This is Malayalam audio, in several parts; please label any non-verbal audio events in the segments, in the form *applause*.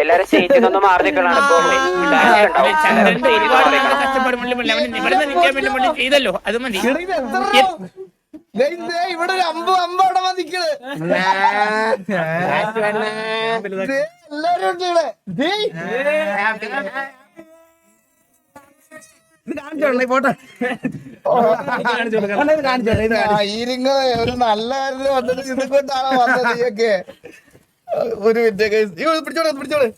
എല്ലാരും നിന്ന് മാറി നിൽക്കണാണ് ചെയ്തല്ലോ അത് മതി. ഇവിടെ ഒരു അമ്പ് അമ്പ് അവിടെ വന്നിക്കണ് ദേ, എല്ലാരും ഉണ്ട് ഇവിടെ. ദേ. ആ, ഈ നിങ്ങൾ ഒരു നല്ല വന്നിട്ട് കൊണ്ടാണോ വന്നത് നീയൊക്കെ ഒരു മിനിറ്റ് പിടിച്ചോളെ പിടിച്ചോളെ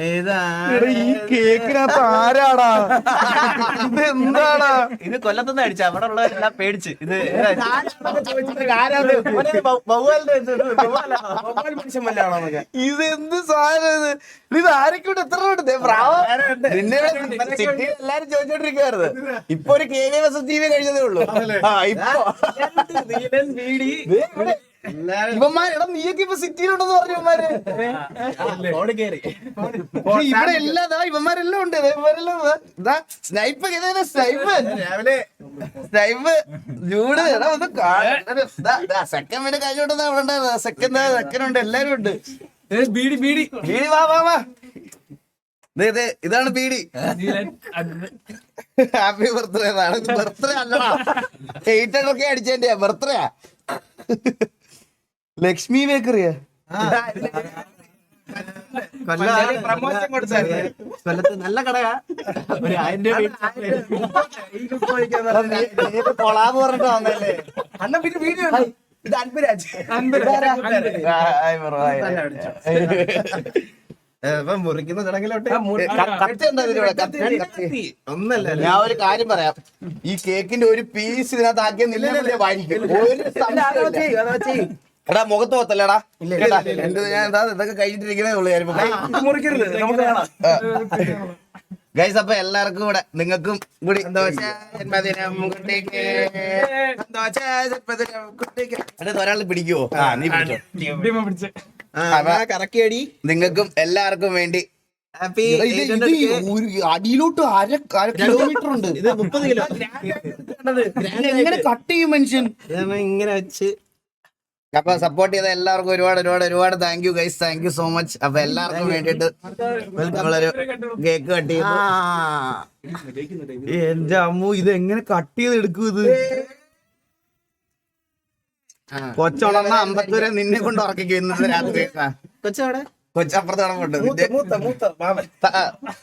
ഈ കേക്കിനകത്ത് ആരാടാ? ഇത് എന്താടാ? ഇത് കൊല്ലത്തുനിന്ന് അടിച്ച അവിടെ ഉള്ളവരെല്ലാം പേടിച്ച്. ഇത് ഇത്? എന്ത്? സാധനം ഇത്? ആരൊക്കെ എത്ര ഉണ്ട് ദേ, ബ്രാവോ. നിന്നെ എല്ലാരും ചോദിച്ചോണ്ടിരിക്കുവായിരുന്നു. ഇപ്പൊ ഒരു K V S T V കഴിഞ്ഞതേ ഉള്ളൂ. ആ ഇപ്പൊ. ദേ, ഇവിടെ. ഇവന്മാര് എടാ നീയൊക്കെ ഇപ്പൊ സിറ്റിയിലുണ്ടെന്ന് പറഞ്ഞു ഇവന്മാര്. ഇവിടെ എല്ലാം ദാ ഇവന്മാരെല്ലാം ഉണ്ട് ഇവന്മാരെല്ലാം സ്നൈപ്പ് സ്നൈപ്പ്. സ്നൈപ്പ്. ജൂഡ് എടാ ഒന്ന് സെക്കൻഡ് മിനിറ്റ് കഴിഞ്ഞോട്ടെന്ന് അവിടെ ഉണ്ടായിരുന്നു സെക്കൻഡ് സെക്കൻഡ് ഉണ്ട് എല്ലാരും ഉണ്ട്. ബീഡി ബീഡി. ബീഡി വാ വാ വാ. ഇതാണ് പീഡി ഹാപ്പി ബർത്ത്ഡേ ബർത്ത്ഡേ അല്ലടാ. എയ്റ്റ് ഒക്കെ അടിച്ചതിന്റെ ബർത്ത്ഡേ ലക്ഷ്മി ബേക്കറിയാ? പ്രമോഷൻ കൊടുത്തായിരുന്നു കൊല്ലത്ത് നല്ല കടയാ. ഒരു ആയിരം രൂപ കൊളാബ് പറഞ്ഞിട്ട് വന്നല്ലേ അണ്ണ പിന്നെ വീഡിയോ ഇത് അൻപരാജ്. മുറിക്കുന്ന ചടങ്ങിലോട്ട്. ഒന്നല്ല ഞാൻ ഒരു കാര്യം പറയാം. ഈ കേക്കിന്റെ ഒരു പീസ് ഇതിനകത്ത് ആക്കിയ നിന്നെ വാങ്ങിക്കും ഒരു. എടാ മുഖത്ത് പോത്തല്ലടാ എന്റെ ഞാൻ എന്താ ഇതൊക്കെ കഴിഞ്ഞിട്ടിരിക്കുന്നേ ഉള്ളൂ ഞാൻ മുറിക്കരുത് നമുക്ക് കാണാം. ഗൈസ് അപ്പൊ എല്ലാവർക്കും ഇവിടെ നിങ്ങൾക്കും കൂടി ജന്മദിനം കുട്ടിക്ക് എന്നിട്ട് ഒരാൾ പിടിക്കുവോ? ആ നീ പിടിച്ചോ. കറക്കിയടി. നിങ്ങൾക്കും എല്ലാവർക്കും വേണ്ടി ഹാപ്പി എടാ, ഇത് ഇത് ഈ അടിയിലോട്ട് അര അര കിലോമീറ്റർ ഉണ്ട്. ഇത് മുപ്പത് കിലോ. എങ്ങനെ കട്ട് ചെയ്യും മനുഷ്യൻ? ഇങ്ങനെ വെച്ച് അപ്പൊ സപ്പോർട്ട് ചെയ്ത എല്ലാവർക്കും ഒരുപാട് ഒരുപാട് ഒരുപാട് thank you guys thank you so much അപ്പൊ എല്ലാവർക്കും വേണ്ടിട്ട് നമ്മളൊരു കേക്ക് കട്ട് ചെയ്തു. എന്റെ അമ്മു ഇത് എങ്ങനെ കട്ട് ചെയ്ത് എടുക്കും ഇത്? കൊച്ചുണർന്ന അമ്പത്തൂരെ നിന്നെ കൊണ്ട് ഉറക്കിക്കും ഇന്നത്തെ രാത്രി. കൊച്ചവിടെ? കൊച്ചപ്പുറത്ത് അപ്പൊ അപ്പൊ അപ്പൊ.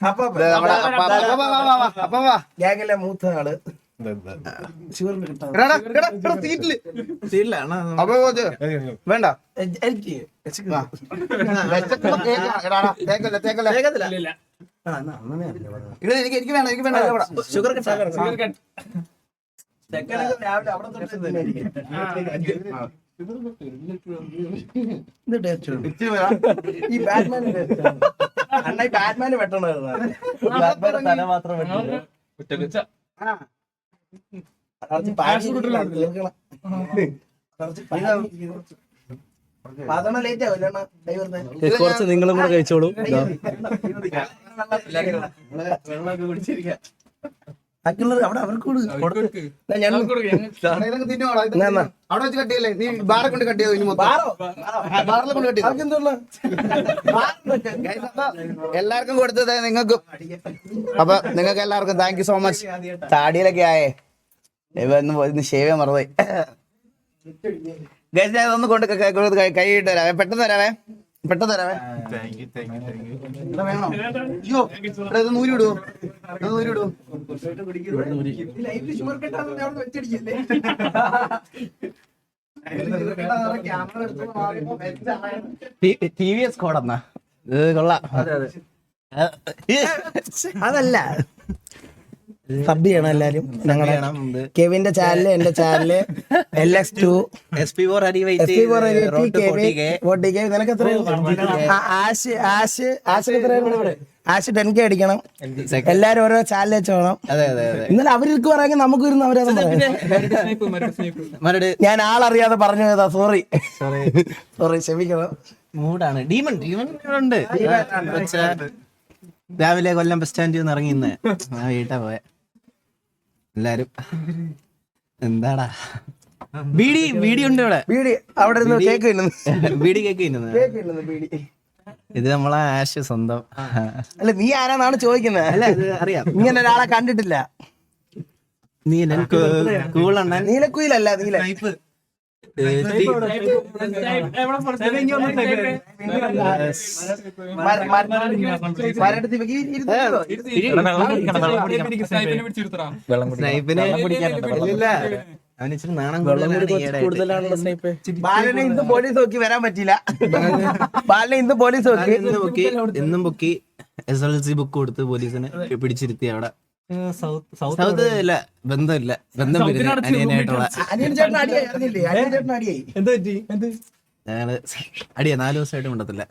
അപ്പൊ അപ്പൊ അപ്പൊ അപ്പൊ അപ്പൊ നമ്മുടെ അപ്പ- അപ്പ- അപ്പ- അപ്പൊ. അപ്പൊ അപ്പൊ അപ്പൊ അപ്പ അപ്പൊ. ഗ്യാങ്ങിലെ മൂത്ത ആൾ വേണ്ട. എനിക്ക് എനിക്ക് വേണം എനിക്ക് വേണ്ട. ഷുഗർ. ഈ ബാറ്റ്മാൻ അണ്ണ ഈ ബാറ്റ്മാൻ വെട്ടണമായിരുന്നു ബാറ്റ്മാൻ തല മാത്രം വെട്ടില്ല കുറച്ച് നിങ്ങളും കൂടെ കഴിച്ചോളൂ. ബാക്കിയുള്ളത് അവിടെ അവർക്ക്. അവിടെ വെച്ച് കട്ട് ചെയ്യല്ലേ? നീ ബാറെ കൊണ്ട് കട്ട് ചെയ്തോ ബാറിലെ കട്ട് ചെയ്തോ? എല്ലാവർക്കും കൊടുത്തത് നിങ്ങൾക്കും. അപ്പൊ നിങ്ങൾക്ക് എല്ലാവർക്കും താങ്ക് യു സോ മച്ച്. താടിയിലൊക്കെ ആയേ. ഷേവ് Guys, ഞാൻ ഇതൊന്ന് കൊണ്ട് ക- ഇട്ട് തരാവേ. പെട്ടെന്ന് തരാവേ. പെട്ടെന്ന് തരാവേ. വേണോ? അയ്യോ ഇത് നൂരി വിടുവോ ഇത് നൂരി വിടുവോ? ടി വി എസ് കോഡെന്നാ ഇത് കൊള്ളാം. അതല്ല. സബ് ചെയ്യണം എല്ലാരും. ഞങ്ങളുടെ കെവിന്റെ ചാനൽ എന്റെ channel L X two S P four അരി S P four forty K നിനക്ക് എത്ര ആശ് ആശ് ആശ് എത്ര ആശ് ടെൻ കെ അടിക്കണം. എല്ലാരും ഓരോ ചാനൽ വെച്ച് വേണം ഇന്നലെ അവർക്ക് പറയാമെങ്കിൽ നമുക്ക് ഇരുന്ന് അവരെ ഞാൻ ആളറിയാതെ പറഞ്ഞു പോയതാ സോറി സോറി ക്ഷമിക്കണം. മൂടാണ് ഡീമൺ ഡീമൺ ഉണ്ട് രാവിലെ കൊല്ലം ബസ് സ്റ്റാൻഡിൽ നിന്ന് ഇറങ്ങി ഇന്ന്. വീട്ടാ പോയെ. എല്ലാരും. എന്താടാ? ബീഡി ബീഡി ഉണ്ട് ഇവിടെ. ബീഡി അവിടെ ഇരുന്ന് കേക്ക് തിന്നുന്നു. *laughs* ബീഡി കേക്ക് തിന്നുന്നത് കേക്ക് തിന്നുന്നു ബീഡി. ഇത് നമ്മളെ ആഷ് സ്വന്തം. അല്ല നീ ആരാന്നാണ് ചോദിക്കുന്നത് അല്ല ഇത് അറിയാം. ഇങ്ങനെ ഒരാളെ കണ്ടിട്ടില്ല. നീലൻ കൂളണ്ണൻ. നീലക്കുയിലല്ല നീല ബാലനെ ഇന്ന് പോലീസ് നോക്കി വരാൻ പറ്റില്ല ബാലനെ ഇന്ന് പോലീസ് നോക്കി ഇന്നും പൊക്കി എന്നും പൊക്കി എസ് എൽ സി ബുക്ക് കൊടുത്ത് പോലീസിനെ പിടിച്ചിരുത്തി അവിടെ സൗത്ത് ഇല്ല ബന്ധമില്ല. ബന്ധം അനിയനായിട്ടുള്ള ഞങ്ങൾ അടിയാ നാല് ദിവസമായിട്ട് മിണ്ടത്തില്ല.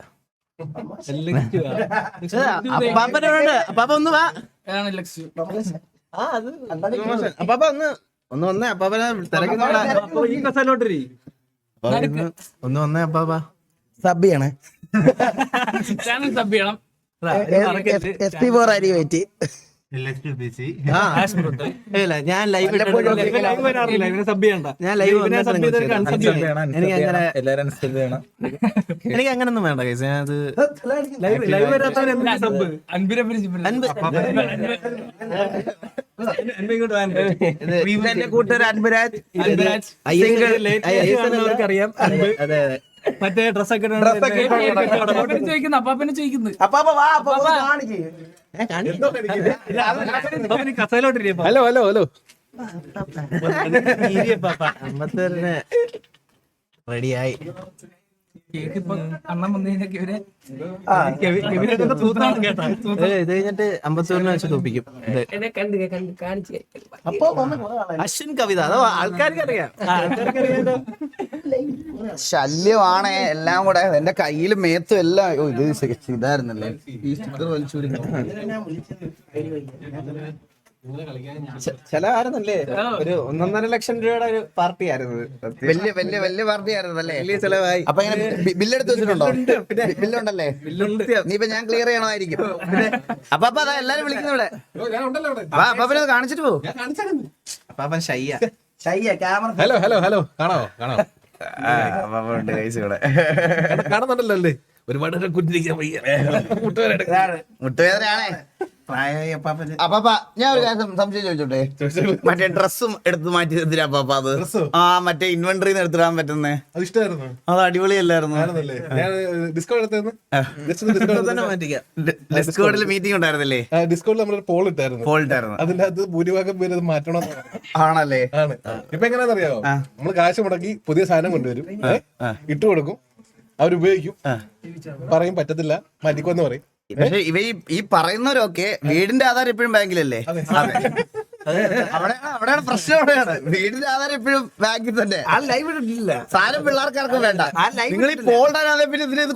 അപ്പാപ്പനോട് അപ്പാപ്പ ഒന്ന് വാ. അപ്പാപ്പ ഒന്ന് ഒന്ന് വന്നേ അപ്പാപ്പനെ ഒന്ന് വന്നേ അപ്പാപ്പ. സബ് ചെയ്യണേ ചാനൽ സബ് ചെയ്യണം എസ് പി ഫോർ അരി *laughs* ഇല്ല ഞാൻ ലൈവ് ഞാൻ ലൈവ് എനിക്ക് അങ്ങനെ *laughs* എനിക്ക് അങ്ങനൊന്നും വേണ്ട കേസ് ഞാൻ അത് എന്റെ കൂട്ടുകാർ അൻപരാജ്. അറിയാം അതെ അതെ. മറ്റേ ഡ്രസ്സൊക്കെ ചോദിക്കുന്നു അപ്പാപ്പനെ ചോദിക്കുന്നു. അപ്പാപ്പ വാ അപ്പാപ്പ കാണിക്ക്. കസയിലോട്ടിരിക്കും ഹലോ ഹലോ ഹലോ. റെഡിയായി. ഇത് കഴിഞ്ഞിട്ട് അമ്പത്തൂരിനെ വെച്ച് തോപ്പിക്കും. അശ്വിൻ കവിത അതോ ആൾക്കാർക്ക് അറിയാം? ശല്യമാണ് എല്ലാം കൂടെ. എന്റെ കയ്യിലും മേത്തും എല്ലാം. ഇത് ഇതായിരുന്നല്ലേ? ഈ സ്റ്റിക്കർ വലിച്ചൂരി ചെ- ചെലവായിരുന്നല്ലേ ഒരു ഒന്നൊന്നര ലക്ഷം രൂപയുടെ ഒരു പാർട്ടി ആയിരുന്നു. വലിയ വലിയ വലിയ പാർട്ടി ആയിരുന്നല്ലേ വലിയ ചെലവായി. അപ്പൊ ഇങ്ങനെ ബില്ലെടുത്ത് വെച്ചിട്ടുണ്ടോ? ബില്ലുണ്ടല്ലേ? നീ ഇപ്പൊ ഞാൻ ക്ലിയർ ചെയ്യണമായിരിക്കും. അപ്പൊ അപ്പൊ അതാ എല്ലാരും വിളിക്കുന്നു ഇവിടെ. അപ്പൊ പിന്നെ കാണിച്ചിട്ട് പോ. അപ്പൻ ഷയ്യ ഷയ്യ ക്യാമറ ഹലോ ഹലോ ഹലോ. കാണാവോ? കാണാവോ? ഉണ്ട് ഇവിടെ. കാണുന്നുണ്ടല്ലോ അല്ലേ? ഒരുപാട് കുറ്റിരിക്കാൻ വയ്യ. മുട്ടുവേദനയാണേ. പ്രായമായി അപ്പാപ്പന് അപ്പാപ്പ ഞാൻ ഒരു കാര്യം സംശയം ചോദിച്ചോട്ടെ? മറ്റേ ഡ്രസ്സും എടുത്ത് മാറ്റി എന്തിനാ അപ്പാപ്പ അത്? ആ മറ്റേ ഇൻവെന്ററി എടുത്തിടാൻ പറ്റുന്നേ. അത് ഇഷ്ടമായിരുന്നു അത് അടിപൊളിയല്ലായിരുന്നു? ഡിസ്കോഡിൽ മീറ്റിംഗ് ഉണ്ടായിരുന്നില്ലേ? ഡിസ്കൗണ്ട് നമ്മളൊരു പോൾ ഇട്ടായിരുന്നു. ഫോൾട്ടായിരുന്നു അതിന്റെ അത് ഭൂരിഭാഗം പേര് അത് മാറ്റണം ആണല്ലേ? ആണ്. ഇപ്പൊ എങ്ങനെയാണെന്നറിയാമോ നമ്മൾ കാശ് മുടക്കി പുതിയ സാധനം കൊണ്ടുവരും. ഇട്ടു ഇട്ട് കൊടുക്കും. അവരുപയോഗിക്കും പറയും പറ്റത്തില്ല. മാറ്റിക്കോന്ന് പറയും. പക്ഷെ ഇവ ഈ പറയുന്നവരൊക്കെ വീടിന്റെ ആധാരം എപ്പോഴും ബാങ്കിലല്ലേ. അവിടെയാണ് അവിടെയാണ് പ്രശ്നം അവിടെയാണ്. വീടിന്റെ ആധാരം എപ്പോഴും ബാങ്കിൽ തന്നെ. ആ ലൈവ് ഇട്ടിട്ടില്ല. സാധനം പിള്ളേർക്കാർക്കും വേണ്ട. നിങ്ങൾ ഈ പോൾഡാനാതെ പിന്നെ ഇതിന് ഇത്